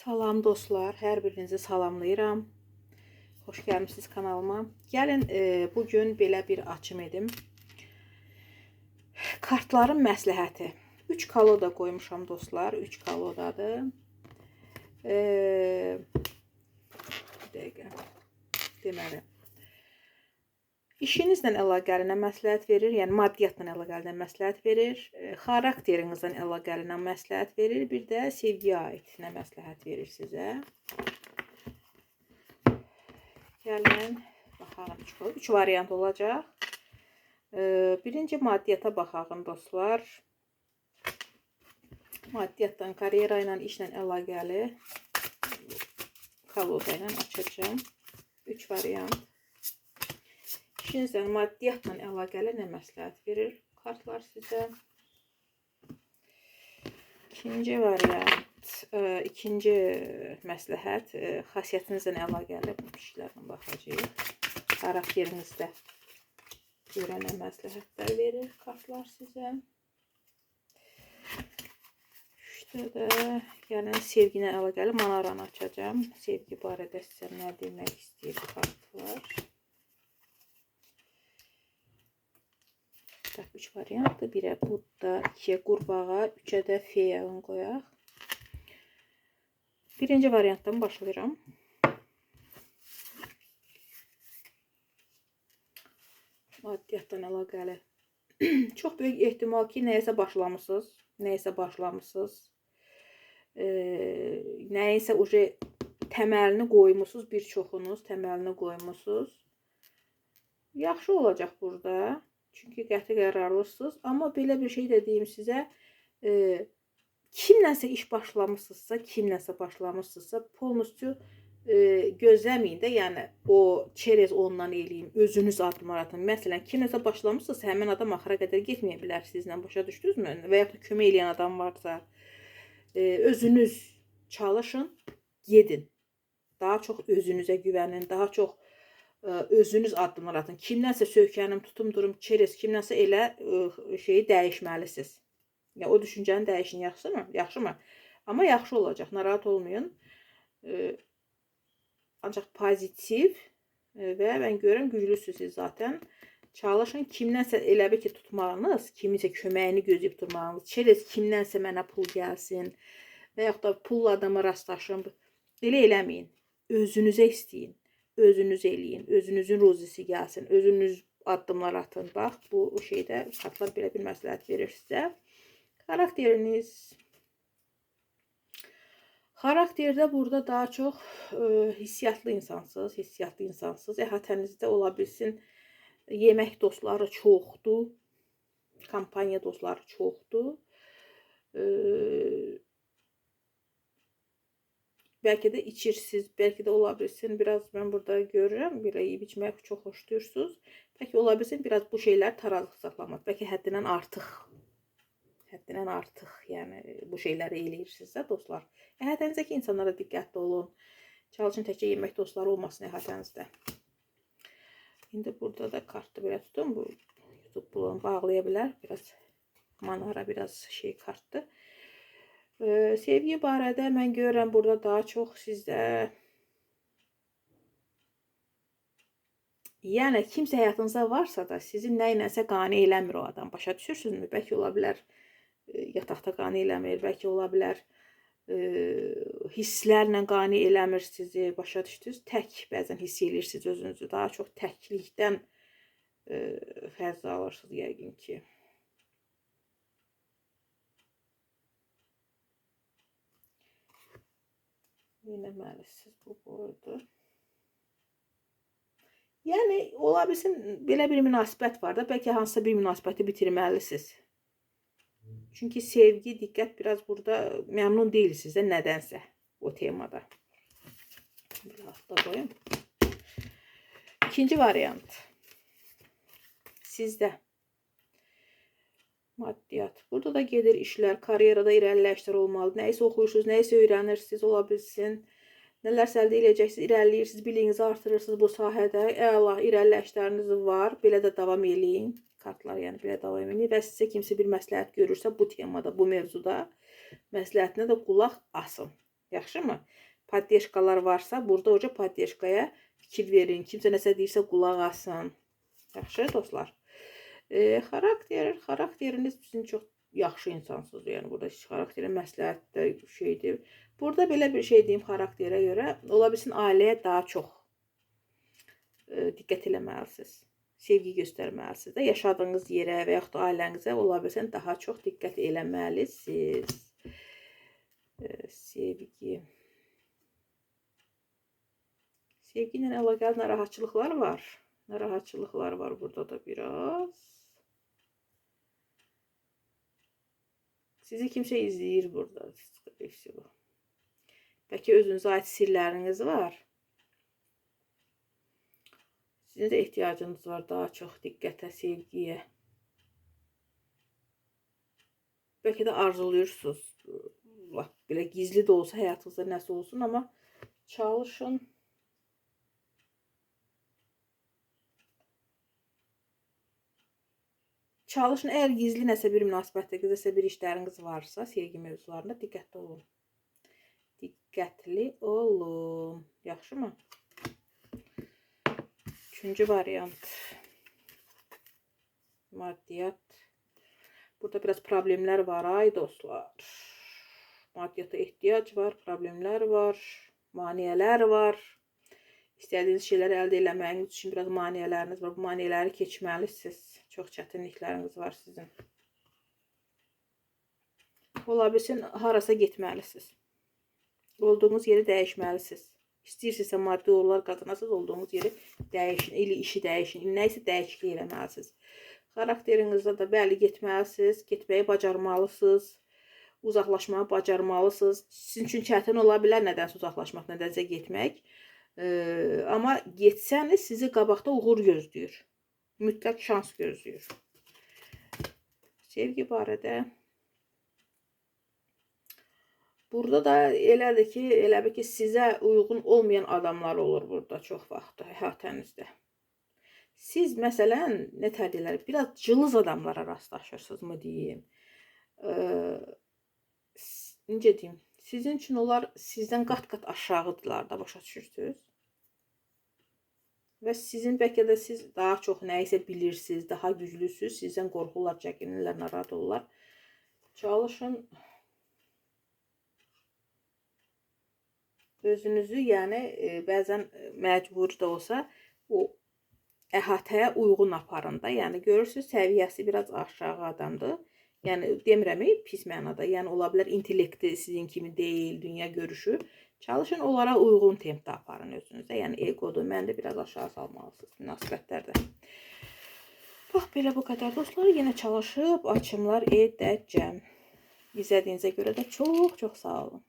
Salam dostlar, hər birinizi salamlayıram. Xoş gəlmisiniz kanalıma. Gəlin e, bu gün belə bir açım edim. Kartların məsləhəti. 3 kaloda qoymuşam dostlar, 3 kalodadır. E, bir dəqiqə. Deməli. İşinizlə əlaqəli nə məsləhət verir? Yəni maddiyyatla əlaqəli nə məsləhət verir? E, Xarakterinizlə əlaqəli nə məsləhət verir? Bir də sevgiyə aid nə məsləhət verir sizə? Gəlin baxalım. Üç, variant olacaq. E, Birinci maddiyyata baxalım dostlar. Maddiyyatdan karyera ilə işlə əlaqəli kaloda ilə açacağım. Üç variant. İşinizlə maddiyyatla əlaqəli nə məsləhət verir kartlar sizə? İkinci variant, ə, ikinci məsləhət ə, xasiyyətinizlə əlaqəli bu işlərlə baxacağıq. Xarakterinizdə görə nə məsləhətlər verir kartlar sizə? İşte də yəni sevginə əlaqəli manaranı açacağım. Sevgi barədə sizə nə demək istəyir kartlar? Tak, üç variantdır. Birə Budda, ikiyə qurbağa, üçə də feya ön qoyaq. Birinci variantdan başlayıram. Maddiyyatdan əlaqəli. Çox böyük ehtimal ki, nəyəsə başlamısınız. Nəyəsə başlamısınız. E, nəyəsə uje təməlini qoymusunuz, bir çoxunuz təməlini qoymusunuz. Yaxşı olacaq burada. Çünki qəti qərarlısınız. Amma belə bir şey də deyim sizə, e, kimləsə iş başlamısınızsa, kimləsə başlamısınızsa, polnusçu e, gözləməyin də, yəni o çerez ondan eləyim, özünüz addım atın. Məsələn, kimləsə başlamısınız, həmin adam axıra qədər getməyə bilər sizlə, başa düşdünüzmü? Və ya kömək eləyən adam varsa, e, özünüz çalışın, gedin. Daha çox özünüzə güvənin, daha çox özünüz addımlar atın. Kimdənsə söhkənim, tutum, durum, çerez, kimdənsə elə ə, şeyi dəyişməlisiniz. Ya o düşüncəni dəyişin, yaxşımı? Yaxşımı? Amma yaxşı olacaq, narahat olmayın. Ancaq pozitiv ə, və mən görürəm güclüsünüz zaten. Çalışın kimdənsə elə bir ki tutmağınız, kiminsə köməyini gözləyib durmağınız. Çerez kimdənsə mənə pul gəlsin və yaxud da pulla adama rastlaşım. Elə eləməyin. Özünüzə istəyin özünüz eləyin. Özünüzün rozisi gəlsin. Özünüz addımlar atın. Bax, bu şeydə kartlar belə bir məsləhət verir sizə. Xarakteriniz Xarakterdə burada daha çox ə, hissiyatlı insansınız, hissiyatlı insansınız. Əhatənizdə ola bilsin yemək dostları çoxdur. Kampaniya dostları çoxdur. Ə, Belki de içirsiniz, belki de olabilirsin. Biraz ben burada görürüm. Belə yeyib içmək çox xoşlayırsınız. Belki olabilirsin biraz bu şeyler tarazlıq saxlamaq. Belki həddindən artıq həddindən artıq, yəni bu şeyləri eləyirsiniz də dostlar. Əhatənizdəki insanlara diqqətli olun. Çalışın təkcə yemək dostları olmasın əhatənizdə. İndi burada da kartı belə tutun. Bu YouTube bunu bağlaya. Biraz manara biraz şey kartdır. Sevgi barədə mən görürəm burada daha çox sizdə Yəni kimsə həyatınızda varsa da sizin nə iləsə qane eləmir o adam. Başa düşürsünüzmü? Bəlkə ola bilər e, yataqda qane eləmir, bəlkə ola bilər e, hisslərlə qane eləmir sizi. Başa düşdünüz? Tək bəzən hiss eləyirsiniz özünüzü. Daha çox təklikdən e, fəz alırsınız yəqin ki. Yeneməlisiz bu boyda. Yəni ola bilsin belə bir münasibət var da, bəlkə hansısa bir münasibəti bitirməlisiniz. Çünki sevgi, diqqət biraz burada məmnun deyilsiniz də nədənsə o temada. Bir hafta qoyum. İkinci variant. Sizdə. Maddiyat. Burada da gedir işlər, karyerada irəliləyişlər olmalı. Nəyisə oxuyursunuz, nəyisə öyrənirsiniz, ola bilsin. Nələrsə əldə edəcəksiniz, irəliləyirsiniz, biliyinizi artırırsınız bu sahədə. Əla irəliləyişləriniz var. Belə də davam eləyin. Kartlar yəni belə davam eləyin və sizə kimsə bir məsləhət görürsə bu temada, bu mövzuda məsləhətinə də qulaq asın. Yaxşımı? Poddeşkalar varsa burada oca poddeşkaya fikir verin. Kimsə nəsə deyirsə qulaq asın. Yaxşı dostlar. E, xarakter, xarakteriniz sizin çox yaxşı insansınız. Yəni burada xarakterin məsləhətdə şeydir. Burada belə bir şey deyim xarakterə görə. Ola bilsin ailəyə daha çox e, diqqət eləməlisiniz. Sevgi göstərməlisiniz də yaşadığınız yerə və yaxud da ailənizə ola bilsin daha çox diqqət eləməlisiniz. Sevgi. Sevgi ilə əlaqəli narahatçılıqlar var. Narahatçılıqlar var burada da biraz. Sizi kimsə izləyir burada. Bəlkə özünüzə aid sirləriniz var. Sizin də ehtiyacınız var daha çox diqqətə, sevgiyə. Bəlkə də arzulayırsınız. Lap belə gizli də olsa həyatınızda nəsə olsun, amma çalışın. Çalışın, əgər gizli nəsə bir münasibətdə, nəsə bir işləriniz varsa, sevgi mövzularında diqqətli olun. Diqqətli olun. Yaxşımı? Üçüncü variant. Maddiyat. Burada biraz problemlər var ay dostlar. Maddiyata ehtiyac var, problemlər var, maneələr var. İstədiyiniz şeyləri əldə etməyiniz üçün biraz maneələriniz var. Bu maneələri keçməlisiniz. Çox çətinlikləriniz var sizin. Ola bilsin harasa getməlisiniz. Olduğunuz yeri dəyişməlisiniz. İstəyirsinizsə maddi uğurlar qazanasınız, olduğunuz yeri dəyişin, ili işi dəyişin, nə isə dəyişiklik eləməlisiniz. Xarakterinizdə də bəli getməlisiniz, getməyi bacarmalısınız, uzaqlaşmağı bacarmalısınız. Sizin üçün çətin ola bilər nədənsə uzaqlaşmaq, nədənsə getmək. Ee, amma getsəniz sizi qabaqda uğur gözləyir. Mütləq şans gözləyir. Sevgi barədə Burada da elədir ki, elə bir ki, sizə uyğun olmayan adamlar olur burada çox vaxt əhatənizdə. Siz məsələn, nə deyirlər, biraz cılız adamlara rastlaşırsınız mı deyim. Ee, necə deyim? Sizin üçün onlar sizdən qat-qat aşağıdırlar da başa düşürsüz. Və sizin bəlkə də siz daha çox nə isə bilirsiniz, daha güclüsüz, sizdən qorxurlar, çəkinirlər, narahat olurlar. Çalışın özünüzü, yəni e, bəzən məcburi də olsa o əhatəyə uyğun aparın da. Yəni görürsüz səviyyəsi biraz aşağı adamdır. Yəni demirəm pis mənada. Yəni ola bilər intellekti sizin kimi deyil, dünya görüşü. Çalışın onlara uyğun tempdə aparın özünüzə. Yəni egodur, məni də biraz aşağı salmalısınız münasibətlərdə. Bax belə bu qədər dostlar. Yenə çalışıb açımlar edəcəm. İzlədiyinizə görə də çox çox sağ olun.